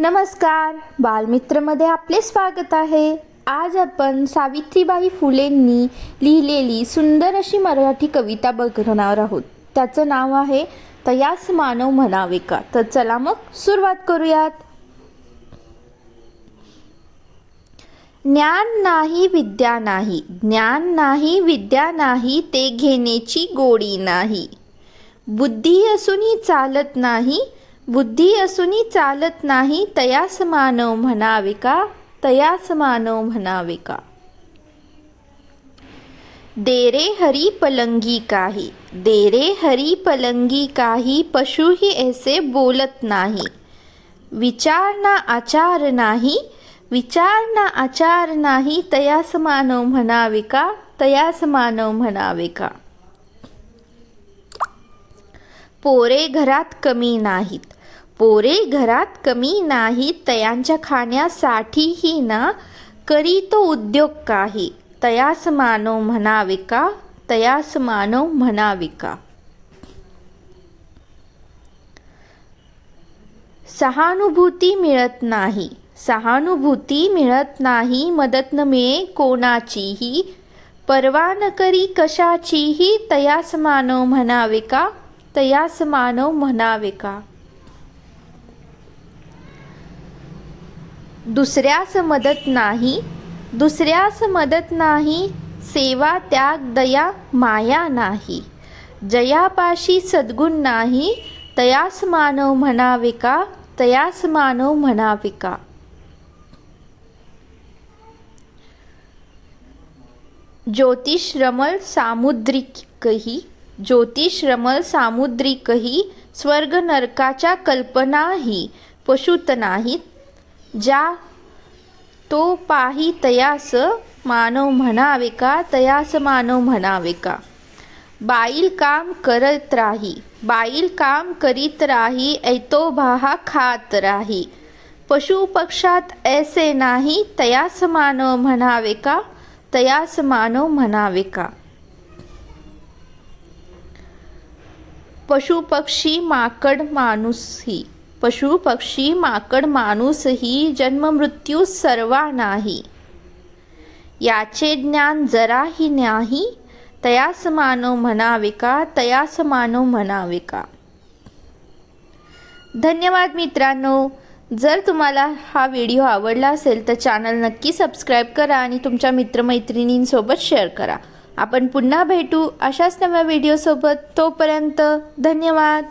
नमस्कार. बालमित्रमध्ये आपले स्वागत आहे. आज आपण सावित्रीबाई फुलेंनी लिहिलेली सुंदर अशी मराठी कविता बघणार आहोत. त्याचं नाव आहे तयास मानव म्हणावे का? तर चला मग सुरुवात करूयात. ज्ञान नाही विद्या नाही. ज्ञान नाही विद्या नाही ते घेण्याची गोडी नाही. बुद्धी असूनही चालत नाही बुद्धी असूनही चालत नाही तयास मानव म्हणावे का? तयास मानव म्हणावे का? देरे हरी पलंगी काही देरे हरी पलंगी काही पशुही ऐसे बोलत नाही. विचार ना आचार नाही विचार ना आचार नाही तयास मानव म्हणावे का? तयास मानव म्हणावे का? पोरे घरात कमी नाहीत पोरे घरात कमी नाहीत तयांच्या खाण्यासाठीही ना? करी तो उद्योग काही. तयास मानव म्हणावे का? तयास मानव म्हणावे का? सहानुभूती मिळत नाही. सहानुभूती मिळत नाही मदत न मिळे कोणाचीही. परवा न करी कशाचीही तयास मानव म्हणावे का? तयास मानव म्हणावे का? दुसऱ्यास मदत नाही दुसऱ्यास मदत नाही सेवा त्याग दया माया नाही. जयापाशी सद्गुण नाही तयास मानव म्हणावे का? तयास मानव म्हणावे का? ज्योतिष रमल सामुद्रिकही ज्योतिष रमल सामुद्रिकही स्वर्ग नरकाच्या कल्पनाही पशुत नाहीत. ज्या तो पाही तयास मानव म्हणावे का? तयास मानव म्हणावे का? बाईल काम करत राही बाईल काम करीत राही ऐतो भाहा खात राही. पशु पक्षात ऐसे नाही तयास मानव म्हणावे का? तयास मानव म्हणावे का? पशुपक्षी माकड माणूसही पशु पक्षी माकड माणूसही जन्म मृत्यू सर्वा नाही. याचे ज्ञान जराही नाही तयास मानव म्हणावे का तयास मानव म्हणावे का धन्यवाद मित्रांनो. जर तुम्हाला हा व्हिडिओ आवडला असेल तर चॅनल नक्की सबस्क्राईब करा आणि तुमच्या मित्रमैत्रिणींसोबत शेअर करा. आपण पुन्हा भेटू अशाच नव्या व्हिडिओसोबत. तोपर्यंत धन्यवाद.